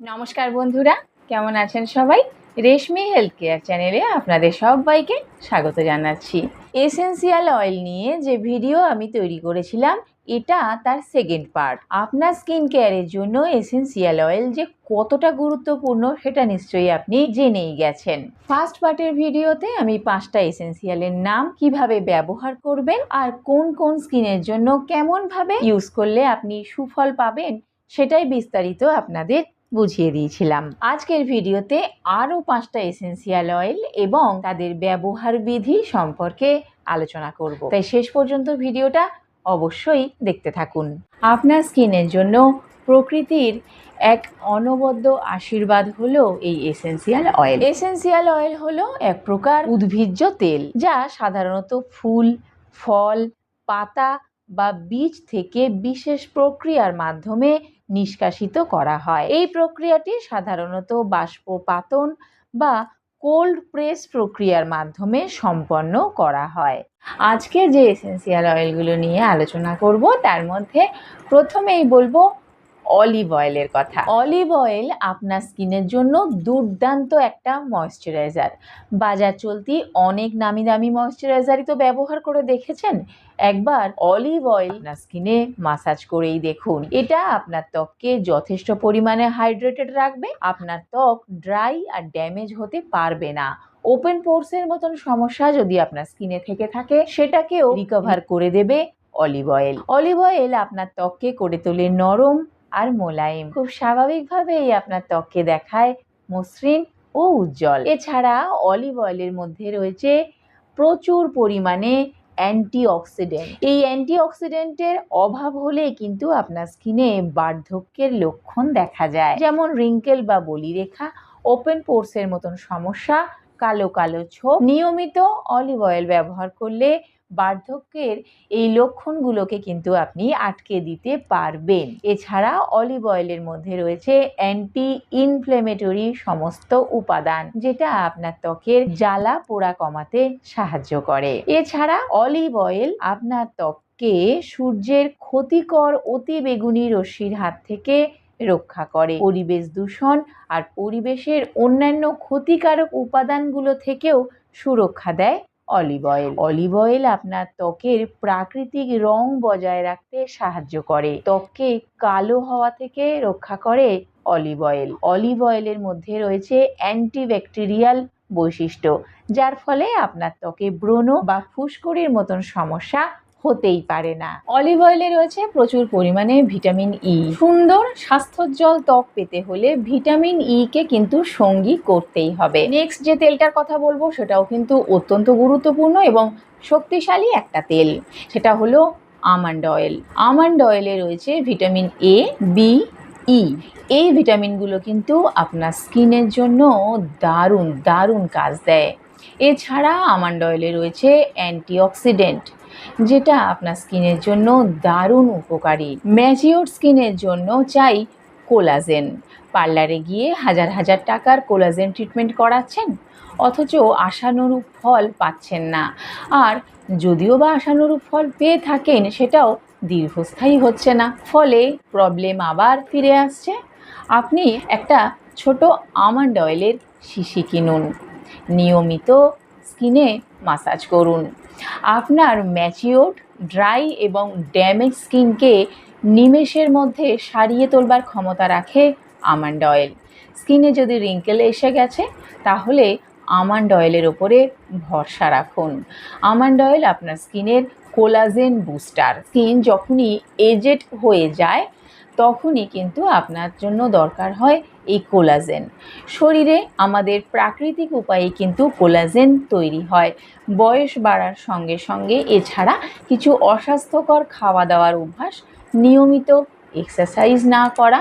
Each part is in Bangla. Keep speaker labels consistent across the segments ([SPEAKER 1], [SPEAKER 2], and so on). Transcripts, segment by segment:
[SPEAKER 1] নমস্কার বন্ধুরা, কেমন আছেন সবাই? রেশমি হেলথ কেয়ার চ্যানেলে আপনাদের সবাইকে স্বাগত জানাচ্ছি। এসেন্সিয়াল অয়েল নিয়ে যে ভিডিও আমি তৈরি করেছিলাম, এটা তার সেকেন্ড পার্ট আপনার স্কিন কেয়ারের জন্য এসেন্সিয়াল অয়েল যে কতটা গুরুত্বপূর্ণ, সেটা নিশ্চয়ই আপনি জেনেই গেছেন। ফার্স্ট পার্টের ভিডিওতে আমি পাঁচটা এসেন্সিয়ালের নাম কীভাবে ব্যবহার করবেন, আর কোন কোন স্কিনের জন্য কেমনভাবে ইউজ করলে আপনি সুফল পাবেন, সেটাই বিস্তারিত আপনাদের বুঝিয়ে দিয়েছিলাম। আজকের ভিডিওতে আরও পাঁচটা এসেন্সিয়াল অয়েল এবং তাদের ব্যবহার বিধি সম্পর্কে আলোচনা করব। তাই শেষ পর্যন্ত ভিডিওটা অবশ্যই দেখতে থাকুন। আপনার স্কিনের জন্য প্রকৃতির এক অনবদ্য আশীর্বাদ হলো এই এসেন্সিয়াল অয়েল এসেন্সিয়াল অয়েল হলো এক প্রকার উদ্ভিজ্জ তেল, যা সাধারণত ফুল, ফল, পাতা বা বীজ থেকে বিশেষ প্রক্রিয়ার মাধ্যমে নিষ্কাশিত করা হয়। এই প্রক্রিয়াটি সাধারণত বাষ্প পাতন বা কোল্ড প্রেস প্রক্রিয়ার মাধ্যমে সম্পন্ন করা হয়। আজকে যে এসেন্সিয়াল অয়েলগুলো নিয়ে আলোচনা করব, তার মধ্যে প্রথমেই বলব অলিভ অয়েলের কথা। অলিভ অয়েল আপনার স্কিনের জন্য দুর্দান্ত একটা ময়শ্চারাইজার বাজার চলতি অনেক নামি দামি ময়শ্চারাইজারই তো ব্যবহার করে দেখেছেন? একবার অলিভ অয়েল আপনার স্কিনে মাসাজ করেই দেখুন। এটা আপনার ত্বককে যথেষ্ট পরিমাণে হাইড্রেটেড রাখবে। আপনার ত্বক ড্রাই আর ড্যামেজ হতে পারবে না। ওপেন পোর্সের মতন সমস্যা যদি আপনার স্কিনে থেকে থাকে, সেটাকেও রিকভার করে দেবে অলিভ অয়েল অলিভ অয়েল আপনার ত্বককে করে তোলে নরম আর মোলায়েম। খুব স্বাভাবিকভাবেই আপনার ত্বককে দেখায় মসৃণ ও উজ্জ্বল। এছাড়া অলিভ অয়েলের মধ্যে রয়েছে প্রচুর পরিমাণে অ্যান্টিঅক্সিডেন্ট। এই অ্যান্টিঅক্সিডেন্টের অভাব হলে কিন্তু আপনার স্কিনে বার্ধক্যের লক্ষণ দেখা যায়। যেমন রিঙ্কেল বা বলিরেখা, ওপেন পোর্সের মতন সমস্যা, কালো কালো ছোপ। নিয়মিত অলিভ অয়েল ব্যবহার করলে বার্ধক্যের এই লক্ষণগুলোকে কিন্তু আপনি আটকে দিতে পারবেন। এছাড়া অলিভ অয়েলের মধ্যে রয়েছে অ্যান্টি ইনফ্লেমেটরি সমস্ত উপাদান, যেটা আপনার ত্বকের জ্বালা পোড়া কমাতে সাহায্য করে। এছাড়া অলিভ অয়েল আপনার ত্বককে সূর্যের ক্ষতিকর অতি বেগুনি রশ্মির হাত থেকে রক্ষা করে। পরিবেশ দূষণ আর পরিবেশের অন্যান্য ক্ষতিকারক উপাদানগুলো থেকেও সুরক্ষা দেয় অলিভ অয়েল অলিভ অয়েল আপনার ত্বকের প্রাকৃতিক রং বজায় রাখতে সাহায্য করে। ত্বককে কালো হওয়া থেকে রক্ষা করে অলিভ অয়েল অলিভ অয়েলের মধ্যে রয়েছে অ্যান্টিব্যাকটেরিয়াল বৈশিষ্ট্য, যার ফলে আপনার ত্বকে ব্রণ বা ফুসকুড়ির মতন সমস্যা হতেই পারে না। অলিভ অয়েলে রয়েছে প্রচুর পরিমাণে ভিটামিন ই সুন্দর স্বাস্থ্যোজ্জ্বল ত্বক পেতে হলে ভিটামিন ই কে কিন্তু সঙ্গী করতেই হবে। নেক্সট যে তেলটার কথা বলব, সেটাও কিন্তু অত্যন্ত গুরুত্বপূর্ণ এবং শক্তিশালী একটা তেল। সেটা হলো আমন্ড অয়েল আমন্ড অয়েলে রয়েছে ভিটামিন এ বি ই এই ভিটামিনগুলো কিন্তু আপনার স্কিনের জন্য দারুণ দারুণ কাজ দেয়। এছাড়া আমন্ড অয়েলে রয়েছে অ্যান্টিঅক্সিডেন্ট যেটা আপনার স্কিনের জন্য দারুণ উপকারী। ম্যাচিওর স্কিনের জন্য চাই কোলাজেন। পার্লারে গিয়ে হাজার হাজার টাকার কোলাজেন ট্রিটমেন্ট করাচ্ছেন, অথচ আশানুরূপ ফল পাচ্ছেন না। আর যদিও বা আশানুরূপ ফল পেয়ে থাকেন, সেটাও দীর্ঘস্থায়ী হচ্ছে না। ফলে প্রবলেম আবার ফিরে আসছে। আপনি একটা ছোট আমন্ড অয়েলের শিশি কিনুন। নিয়মিত স্কিনে মাসাজ করুন। আপনার ম্যাচিওর, ড্রাই এবং ড্যামেজ স্কিনকে নিমেষের মধ্যে সারিয়ে তোলবার ক্ষমতা রাখে আমন্ড অয়েল। স্কিনে যদি রিঙ্কেল এসে গেছে, তাহলে আমান্ড অয়েলের ওপরে ভরসা রাখুন। আমান্ড অয়েল আপনার স্কিনের কোলাজেন বুস্টার। স্কিন যখনই এজেড হয়ে যায় তখনই কিন্তু আপনার জন্য দরকার হয় এই কোলাজেন। শরীরে আমাদের প্রাকৃতিক উপায়ে কিন্তু কোলাজেন তৈরি হয়। বয়স বাড়ার সঙ্গে সঙ্গে এছাড়া কিছু অস্বাস্থ্যকর খাওয়া দাওয়ার অভ্যাস, নিয়মিত এক্সারসাইজ না করা,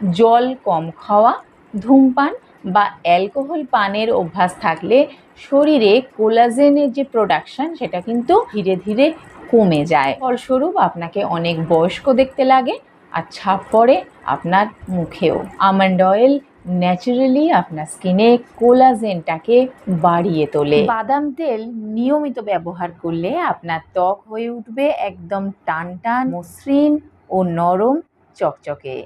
[SPEAKER 1] জল কম খাওয়া, ধূমপান বা অ্যালকোহল পানের অভ্যাস থাকলে শরীরে কোলাজেনের যে প্রোডাকশন সেটা কিন্তু ধীরে ধীরে কমে যায়। ফলস্বরূপ আপনাকে অনেক বয়স্ক দেখতে লাগে আর ছাপ পড়ে আপনার মুখেও। আমন্ড অয়েল ন্যাচারালি আপনার স্কিনে কোলাজেনটাকে বাড়িয়ে তোলে। বাদাম তেল নিয়মিত ব্যবহার করলে আপনার ত্বক হয়ে উঠবে একদম টান টান, মসৃণ ও নরম চকচকে।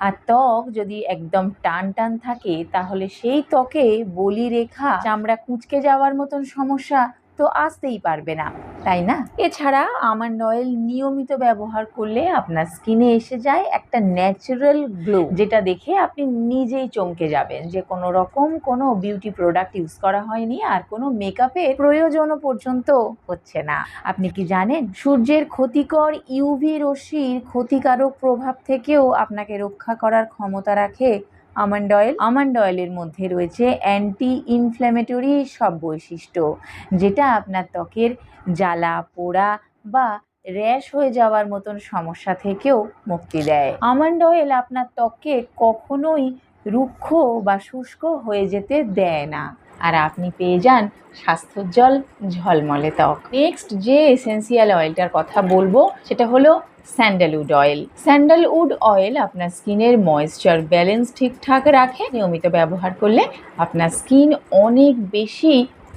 [SPEAKER 1] আর ত্বক যদি একদম টান টান থাকে, তাহলে সেই ত্বকে বলি রেখা চামড়া কুঁচকে যাওয়ার মতন সমস্যা তো আসতেই পারবে না। তাই না? এছাড়া আমন্ড অয়েল নিয়মিত ব্যবহার করলে আপনার স্কিনে এসে যায় একটা ন্যাচারাল গ্লো যেটা দেখে আপনি নিজেই চমকে যাবেন। যে কোনো রকম কোনো বিউটি প্রোডাক্ট ইউজ করা হয়নি আর কোনো মেকআপের প্রয়োজনও পর্যন্ত হচ্ছে না। আপনি কি জানেন? সূর্যের ক্ষতিকর ইউভি রশ্মির ক্ষতিকারক প্রভাব থেকেও আপনাকে রক্ষা করার ক্ষমতা রাখে আমন্ড অয়েল। আমন্ড অয়েলের মধ্যে রয়েছে অ্যান্টি ইনফ্ল্যামেটরি সব বৈশিষ্ট্য, যেটা আপনার ত্বকের জ্বালা, পোড়া বা র্যাশ হয়ে যাওয়ার মতন সমস্যা থেকেও মুক্তি দেয়। আমন্ড অয়েল আপনার ত্বকে কখনোই রুক্ষ বা শুষ্ক হয়ে যেতে দেয় না। আর আপনি পেয়ে যান স্বাস্থ্যোজ্জ্বল ঝলমলে ত্বক। নেক্সট যে এসেন্সিয়াল অয়েলটার কথা বলব, সেটা হলো স্যান্ডালউড অয়েল স্যান্ডালউড অয়েল আপনার স্কিনের ময়েশ্চার ব্যালেন্স ঠিকঠাক রাখে, নিয়মিত ব্যবহার করলে আপনার স্কিন অনেক বেশি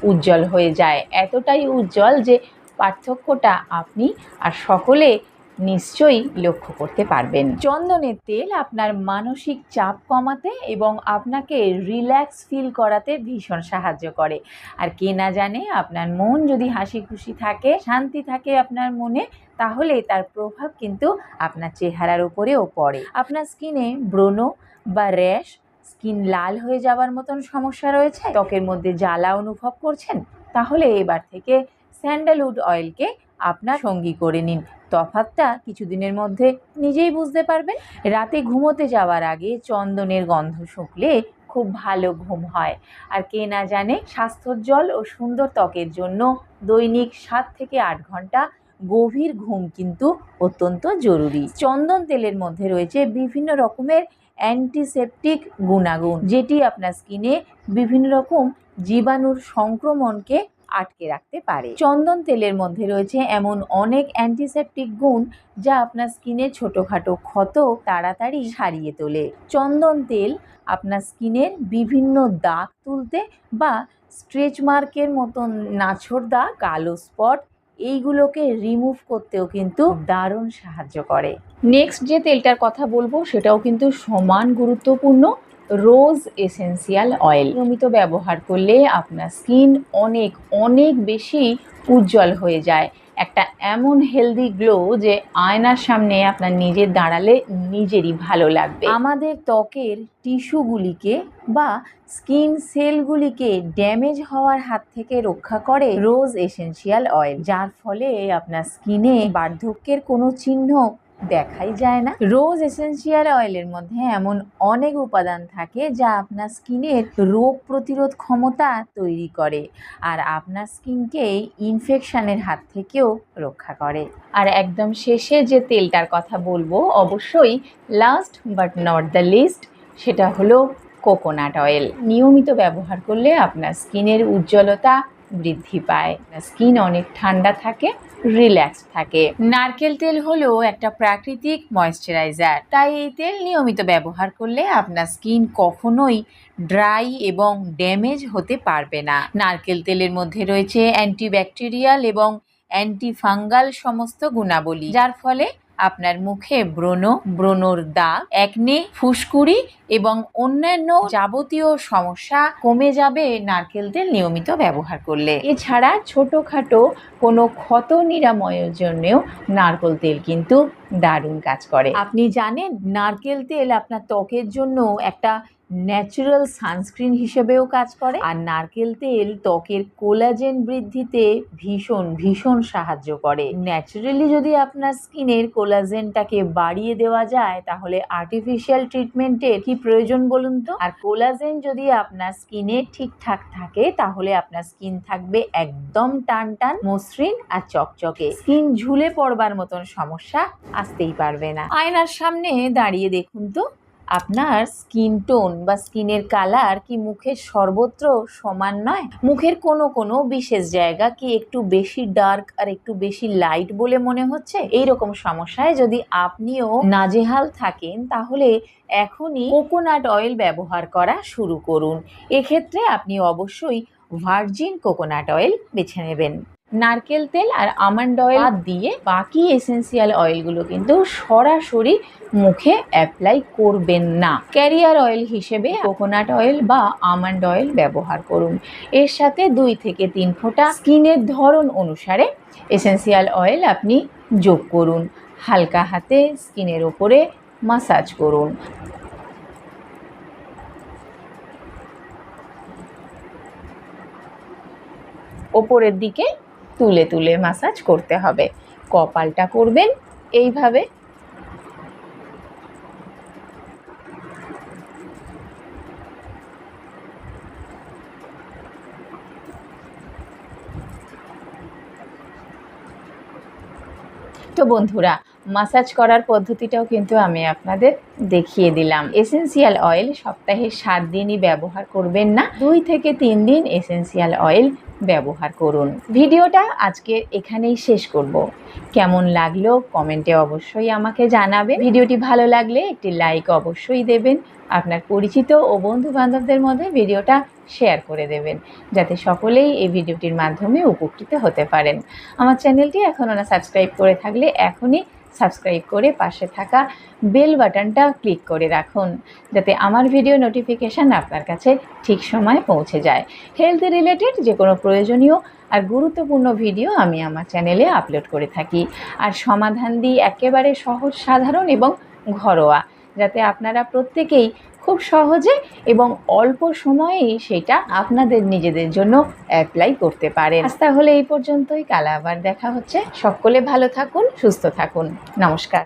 [SPEAKER 1] উজ্জ্বল হয়ে যায়। এতটাই উজ্জ্বল যে পার্থক্যটা আপনি আর সকলে নিশ্চয়ই লক্ষ্য করতে পারবেন। চন্দনের তেল আপনার মানসিক চাপ কমাতে এবং আপনাকে রিল্যাক্স ফিল করাতে ভীষণ সাহায্য করে। আর কে না জানে, আপনার মন যদি হাসি খুশি থাকে, শান্তি থাকে আপনার মনে, তাহলে তার প্রভাব কিন্তু আপনার চেহারার উপরেও পড়ে। আপনার স্কিনে ব্রণ বা র্যাশ, স্কিন লাল হয়ে যাওয়ার মতন সমস্যা রয়েছে? ত্বকের মধ্যে জ্বালা অনুভব করছেন? তাহলে এবার থেকে স্যান্ডালউড অয়েলকে আপনার সঙ্গী করে নিন। তফাতটা কিছুদিনের মধ্যে নিজেই বুঝতে পারবেন। রাতে ঘুমোতে যাওয়ার আগে চন্দনের গন্ধ শুকলে খুব ভালো ঘুম হয়। আর কে না জানে স্বাস্থ্যোজ্জ্বল ও সুন্দর ত্বকের জন্য দৈনিক সাত থেকে আট ঘণ্টা গভীর ঘুম কিন্তু অত্যন্ত জরুরি। চন্দন তেলের মধ্যে রয়েছে বিভিন্ন রকমের অ্যান্টিসেপটিক গুণাগুণ, যেটি আপনার স্কিনে বিভিন্ন রকম জীবাণুর সংক্রমণকে আটকে রাখতে পারে। চন্দন তেলের মধ্যে রয়েছে এমন অনেক অ্যান্টিসেপটিক গুণ যা আপনার স্কিনে ছোটোখাটো ক্ষত তাড়াতাড়ি সারিয়ে তোলে। চন্দন তেল আপনার স্কিনের বিভিন্ন দাগ তুলতে বা স্ট্রেচ মার্কের মতন নাছোড় দাগ, কালো স্পট এইগুলোকে রিমুভ করতেও কিন্তু দারুণ সাহায্য করে। নেক্সট যে তেলটার কথা বলব সেটাও কিন্তু সমান গুরুত্বপূর্ণ। Rose essential oil. নিয়মিত ব্যবহার করলে আপনার স্কিন অনেক অনেক বেশি উজ্জ্বল হয়ে যায়। একটা এমন হেলদি গ্লো যে আয়নার সামনে আপনার নিজের দাঁড়ালে নিজেরই ভালো লাগবে। আমাদের ত্বকের টিস্যুগুলিকে বা স্কিন সেলগুলিকে ড্যামেজ হওয়ার হাত থেকে রক্ষা করে রোজ এসেন্সিয়াল অয়েল, যার ফলে আপনার স্কিনে বার্ধক্যের কোনো চিহ্ন দেখাই যায় না। রোজ এসেন্সিয়াল অয়েলের মধ্যে এমন অনেক উপাদান থাকে যা আপনার স্কিনের রোগ প্রতিরোধ ক্ষমতা তৈরি করে আর আপনার স্কিনকে ইনফেকশনের হাত থেকেও রক্ষা করে। আর একদম শেষে যে তেলটার কথা বলব, অবশ্যই last but not the least সেটা হলো কোকোনাট অয়েল নিয়মিত ব্যবহার করলে আপনার স্কিনের উজ্জ্বলতা বৃদ্ধি পায়। স্কিন অনেক ঠান্ডা থাকে রিল্যাক্স থাকে। নারকেল তেল হলো একটা প্রাকৃতিক ময়েশ্চারাইজার। তাই এই তেল নিয়মিত ব্যবহার করলে আপনার স্কিন কখনোই ড্রাই এবং ড্যামেজ হতে পারবে না। নারকেল তেলের মধ্যে রয়েছে অ্যান্টিব্যাকটেরিয়াল এবং অ্যান্টিফাঙ্গাল সমস্ত গুণাবলী, যার ফলে আপনার মুখে ব্রণ, ব্রণর দাগ একনে, ফুসকুড়ি এবং অন্যান্য যাবতীয় সমস্যা কমে যাবে নারকেল তেল নিয়মিত ব্যবহার করলে। এছাড়া ছোটোখাটো কোনো ক্ষত নিরাময়ের জন্যেও নারকেল তেল কিন্তু দারুণ কাজ করে। আপনি জানেন, নারকেল তেল আপনার ত্বকের জন্য একটা ন্যাচারাল সানস্ক্রিন হিসেবেও কাজ করে। আর নারকেল তেল ত্বকের কোলাজেন বৃদ্ধিতে ভীষণ ভীষণ সাহায্য করে। ন্যাচারালি যদি আপনার স্কিনের কোলাজেনটাকে বাড়িয়ে দেওয়া যায়, তাহলে আর্টিফিশিয়াল ট্রিটমেন্টের কি প্রয়োজন বলুন তো? আর কোলাজেন যদি আপনার স্কিনে ঠিকঠাক থাকে, তাহলে আপনার স্কিন থাকবে একদম টান টান মসৃণ আর চকচকে। স্কিন ঝুলে পড়বার মতন সমস্যা আসতেই পারবে না। আয়নার সামনে দাঁড়িয়ে দেখুন তো। আপনার স্কিন টোন বা স্কিনের কালার কি মুখের সর্বত্র সমান নয়? মুখের কোনো কোনো বিশেষ জায়গা কি একটু বেশি ডার্ক আর একটু বেশি লাইট বলে মনে হচ্ছে? এই রকম সমস্যায় যদি আপনিও নাজেহাল থাকেন, তাহলে এখনই কোকোনাট অয়েল ব্যবহার করা শুরু করুন। এক্ষেত্রে আপনি অবশ্যই ভার্জিন কোকোনাট অয়েল বেছে নেবেন। নারকেল তেল আর আমন্ড অয়েল দিয়ে বাকি এসেন্সিয়াল অয়েলগুলো কিন্তু সরাসরি মুখে অ্যাপ্লাই করবেন না। ক্যারিয়ার অয়েল হিসেবে কোকোনাট অয়েল বা আমন্ড অয়েল ব্যবহার করুন। এর সাথে দুই থেকে তিন ফোঁটা স্কিনের ধরন অনুসারে এসেন্সিয়াল অয়েল আপনি যোগ করুন। হালকা হাতে স্কিনের ওপরে মাসাজ করুন। ওপরের দিকে তুলে তুলে মাসাজ করতে হবে। কপালটা করবেন এইভাবে। তো বন্ধুরা মাসাজ করার পদ্ধতিটাও কিন্তু আমি আপনাদের দেখিয়ে দিলাম। এসেন্সিয়াল অয়েল সপ্তাহে সাত দিনই ব্যবহার করবেন না। দুই থেকে তিন দিন এসেন্সিয়াল অয়েল ব্যবহার করুন। ভিডিওটা আজকে এখানেই শেষ করব। কেমন লাগল কমেন্টে অবশ্যই আমাকে জানাবেন। ভিডিওটি ভালো লাগলে একটি লাইক অবশ্যই দেবেন। আপনার পরিচিত ও বন্ধু বান্ধবদের মধ্যে ভিডিওটা শেয়ার করে দেবেন। যাতে সকলেই এই ভিডিওটির মাধ্যমে উপকৃত হতে পারেন। আমার চ্যানেলটি এখনও না সাবস্ক্রাইব করে থাকলে এখনই সাবস্ক্রাইব করে পাশে থাকা বেল বাটনটা ক্লিক করে রাখুন, যাতে আমার ভিডিও নোটিফিকেশান আপনার কাছে ঠিক সময়ে পৌঁছে যায়। হেলথ রিলেটেড যে কোনো প্রয়োজনীয় আর গুরুত্বপূর্ণ ভিডিও আমি আমার চ্যানেলে আপলোড করে থাকি। আর সমাধান দিই একেবারে সহজ, সাধারণ এবং ঘরোয়া, যাতে আপনারা প্রত্যেকেই খুব সহজে এবং অল্প সময়েই সেটা আপনাদের নিজেদের জন্য অ্যাপ্লাই করতে পারেন। আজ তাহলে এই পর্যন্তই। কাল আবার দেখা হচ্ছে। সকলে ভালো থাকুন, সুস্থ থাকুন। নমস্কার।